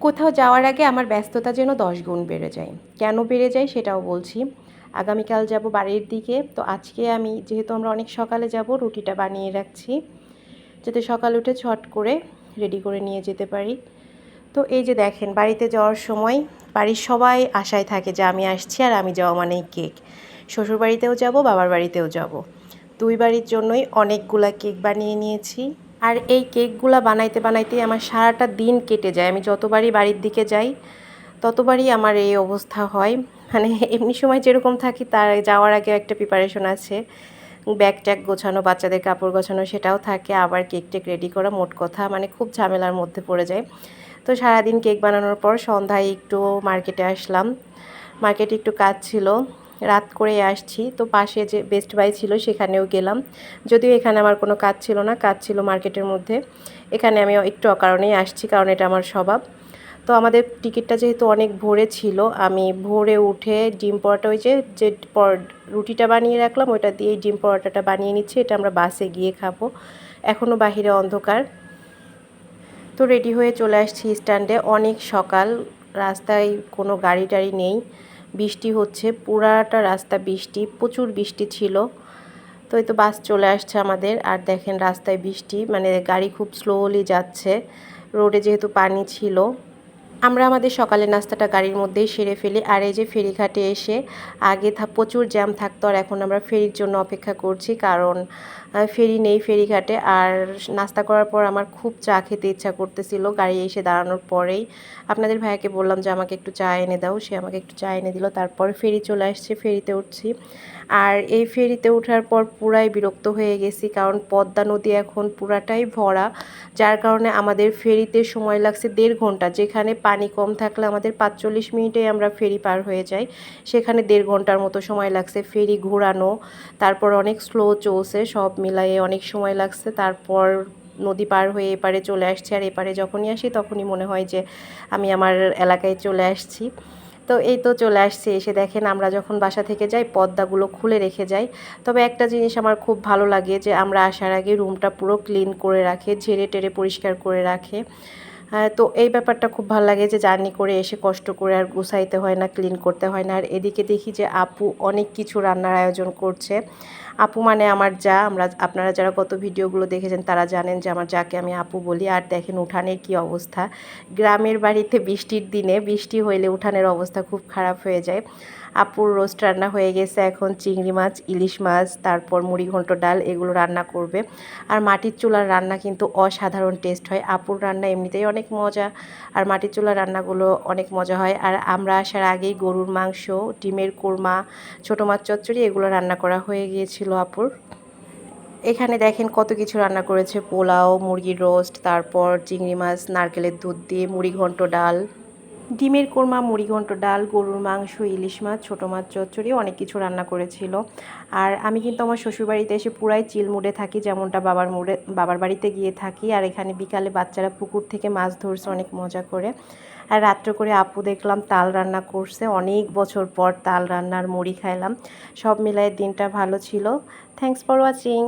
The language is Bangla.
কোথাও যাওয়ার আগে আমার ব্যস্ততা যেন দশ গুণ বেড়ে যায়। কেন বেড়ে যায় সেটাও বলছি। আগামীকাল যাব বাড়ির দিকে, তো আজকে আমি যেহেতু আমরা অনেক সকালে যাব, রুটিটা বানিয়ে রাখছি। যাতে সকাল উঠে ছট করে রেডি করে নিয়ে যেতে পারি। তো এই যে দেখেন, বাড়িতে যাওয়ার সময় বাড়ির সবাই আশায় থাকে যে আমি আসছি আর আমি যাওয়া মানেই কেক। শ্বশুর বাড়িতেও যাব, বাবার বাড়িতেও যাব। দুই বাড়ির জন্যই অনেকগুলা কেক বানিয়ে নিয়েছি। আর এই কেকগুলা বানাইতে বানাইতেই আমার সারাটা দিন কেটে যায়। আমি যতবারই বাড়ির দিকে যাই, ততবারই আমার এই অবস্থা হয়। মানে এমনি সময় যেরকম থাকি, তার যাওয়ার আগে একটা প্রিপারেশন আছে। ব্যাগ ট্যাগ গোছানো, বাচ্চাদের কাপড় গোছানো সেটাও থাকে। আবার কেক টেক রেডি করা মোট কথা মানে খুব ঝামেলার মধ্যে পড়ে যায়। তো সারাদিন কেক বানানোর পর সন্ধ্যায় একটু মার্কেটে আসলাম। মার্কেটে একটু কাজ ছিল। রাত করে আসছি। তো পাশে যে বেস্ট বাই ছিল সেখানেও গেলাম। যদিও এখানে আমার কোনো কাজ ছিল না, কাজ ছিল মার্কেটের মধ্যে। এখানে আমি একটু অকারণেই আসছি কারণ এটা আমার স্বভাব। তো আমাদের টিকিটটা যেহেতু অনেক ভোরে ছিল, আমি ভোরে উঠে ডিম পরোটা, ওই যে যে রুটিটা বানিয়ে রাখলাম, ওইটা দিয়ে ডিম পরোটাটা বানিয়ে নিচ্ছি, এটা আমরা বাসে গিয়ে খাব। এখনও বাহিরে অন্ধকার। তো রেডি হয়ে চলে আসছি স্ট্যান্ডে। অনেক সকাল, রাস্তায় কোনো গাড়ি টাড়ি নেই। বৃষ্টি হচ্ছে, পুরাটা রাস্তা বৃষ্টি, প্রচুর বৃষ্টি ছিল। তো এই তো বাস চলে আসছে আমাদের। আর দেখেন রাস্তায় বৃষ্টি মানে গাড়ি খুব স্লোলি যাচ্ছে। রোডে যেহেতু পানি ছিল আমরা আমাদের সকালের নাস্তাটা গাড়ির মধ্যেই সেরে ফেলি। আর এই যে ফেরিঘাটে এসে আগে প্রচুর জ্যাম থাকতো আর এখন আমরা ফেরির জন্য অপেক্ষা করছি কারণ ফেরি নেই ফেরিঘাটে। আর নাস্তা করার পর আমার খুব চা খেতে ইচ্ছা করতেছিল। গাড়ি এসে দাঁড়ানোর পরেই আপনাদের ভাইয়াকে বললাম যে, আমাকে একটু চা এনে দাও। সে আমাকে একটু চা এনে দিল। তারপর ফেরি চলে আসছে। ফেরিতে উঠছি। আর এই ফেরিতে ওঠার পর পুরাই বিরক্ত হয়ে গেছি, কারণ পদ্মা নদী এখন পুরাটাই ভরা, যার কারণে আমাদের ফেরিতে সময় লাগছে দেড় ঘণ্টা। যেখানে পানি কম থাকলে আমাদের পাঁচচল্লিশ মিনিটেই আমরা ফেরি পার হয়ে যাই, সেখানে দেড় ঘণ্টার মতো সময় লাগছে ফেরি ঘোরানো। তারপর অনেক স্লো চলছে, সব মিলাইয়ে অনেক সময় লাগছে। তারপর নদী পার হয়ে এপারে চলে আসছি, আর এপারে যখনই আসি তখনই মনে হয় যে আমি আমার এলাকায় চলে আসছি। তো এই তো চলে আসছে, এসে দেখেন আমরা যখন বাসা থেকে যাই, পর্দাগুলো খুলে রেখে যাই। তবে একটা জিনিস আমার খুব ভালো লাগে যে, আমরা আসার আগে রুমটা পুরো ক্লিন করে রাখে, ঝেড়ে টেরে পরিষ্কার করে রাখে। তো এই ব্যাপারটা খুব ভালো লাগে যে জার্নি করে এসে কষ্ট করে আর গুছাইতে হয় না, ক্লিন করতে হয় না। আর এদিকে দেখি যে আপু অনেক কিছু রান্নার আয়োজন করছে। আপু মানে আমার যা, আমরা, আপনারা যারা কত ভিডিওগুলো দেখেছেন তারা জানেন যে আমার যাকে আমি আপু বলি। আর দেখেন উঠানের কি অবস্থা। গ্রামের বাড়িতে বৃষ্টির দিনে বৃষ্টি হইলে উঠানের অবস্থা খুব খারাপ হয়ে যায়। আপুর রোস্ট রান্না হয়ে গেছে এখন চিংড়ি মাছ, ইলিশ মাছ, তারপর মুড়ি, ঘন্ট, ডাল এগুলো রান্না করবে। আর মাটির চুলার রান্না কিন্তু অসাধারণ টেস্ট হয়। আপুর রান্না এমনিতেই অনেক মজা, আর মাটির চুলার রান্নাগুলো অনেক মজা হয়। আর আমরা আসার আগেই গরুর মাংস, ডিমের কোরমা, ছোটো মাছ, চচ্চড়ি এগুলো রান্না করা হয়ে গিয়েছিল আপুর। এখানে দেখেন কত কিছু রান্না করেছে। পোলাও, মুরগির রোস্ট, তারপর চিংড়ি মাছ, নারকেলের দুধ দিয়ে মুড়ি, ঘন্ট, ডাল। ডিমের কোরমা, মুড়িঘণ্ট ডাল, গরুর মাংস, ইলিশ মাছ, ছোটো মাছ, চচ্চড়ি অনেক কিছু রান্না করেছিল। আর আমি কিন্তু আমার শ্বশুরবাড়িতে এসে পুরাই চিল মুডে থাকি, যেমনটা বাবার মুডে, বাবার বাড়িতে গিয়ে থাকি। আর এখানে বিকালে বাচ্চারা পুকুর থেকে মাছ ধরছে, অনেক মজা করে। আর রাত্রে করে আপু দেখলাম তাল রান্না করছে, অনেক বছর পর তাল রান্নার মুড়ি খাইলাম। সব মিলায় দিনটা ভালো ছিল। Thanks for watching